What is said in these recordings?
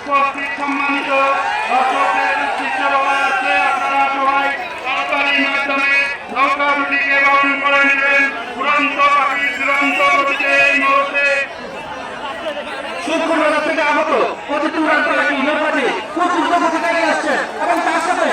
উপস্থিত সম্মানিত দর্শকের শিক্ষক আছে আপনারা সবাই তাড়াতাড়ি মাধ্যমে নৌকা দুটিকে বহন করে নেবেন। উড়ন্ত পাখি দুরন্ত গতিতে এই মুহূর্তে। সুন্দরবন থেকে আগত প্রতিটি উড়ান পাখি নৌকাটি প্রচুর থেকে আসছে এবং তার সাথে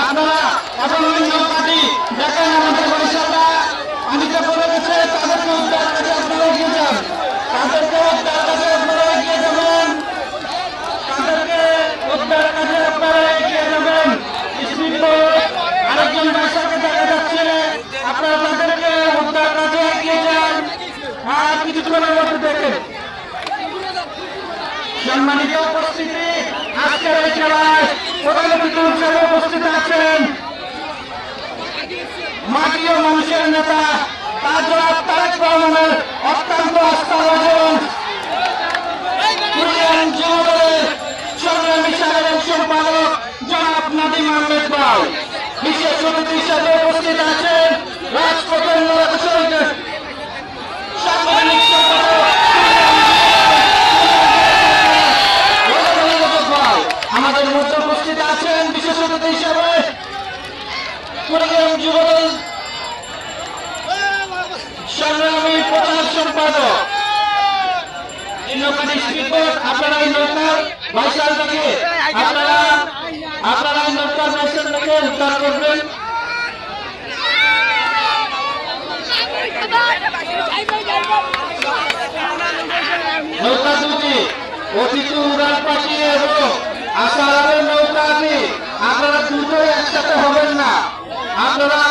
আপনারা এখন ওই নৌকাটি দেখেন আমাদের বরিশালরা পানিতে পড়ে গেছে তাদেরকে উদ্ধার কাছে আপনারা এগিয়ে তাদেরকে উদ্ধার কাছে আপনারা এগিয়ে যাবেন। তাদেরকে উদ্ধার কাছে আপনারা এগিয়ে যাবেন। স্পিডবোট আরেকজন বাসাকে দেখা যাচ্ছে। আপনারা তাদেরকে উদ্ধার কাছে এগিয়ে আর কিছুক্ষণের মধ্যে সম্মানিত উপস্থিতি আজকের এই খেলায় প্রধান হিসেবে উপস্থিত আছেন মাটি ও মানুষের নেতা তাজরাত তারেক রহমানের অত্যন্ত আস্থাভাজন কুরিয়ান যুবদলের সংগ্রামী সাধারণ বিশেষ অতিথি হিসেবে উপস্থিত আছেন রাজপথের নরকসঙ্গে সাংগঠনিক সম্পাদক আমাদের মধ্যে উপস্থিত আছেন বিশেষ অতিথি হিসেবে যুবদল। সংগ্রামী প্রচার সম্পাদক। আপনারা নৌকার থেকে। আপনারা আপনারা নৌকার ভাইসাল থেকে উদ্ধার করবেন। নৌকা দুটি, অতিথি উড়ান পাখি এবং আলোর নৌকা আছে আপনারা দুটোই একসাথে হবেন না। আপনারা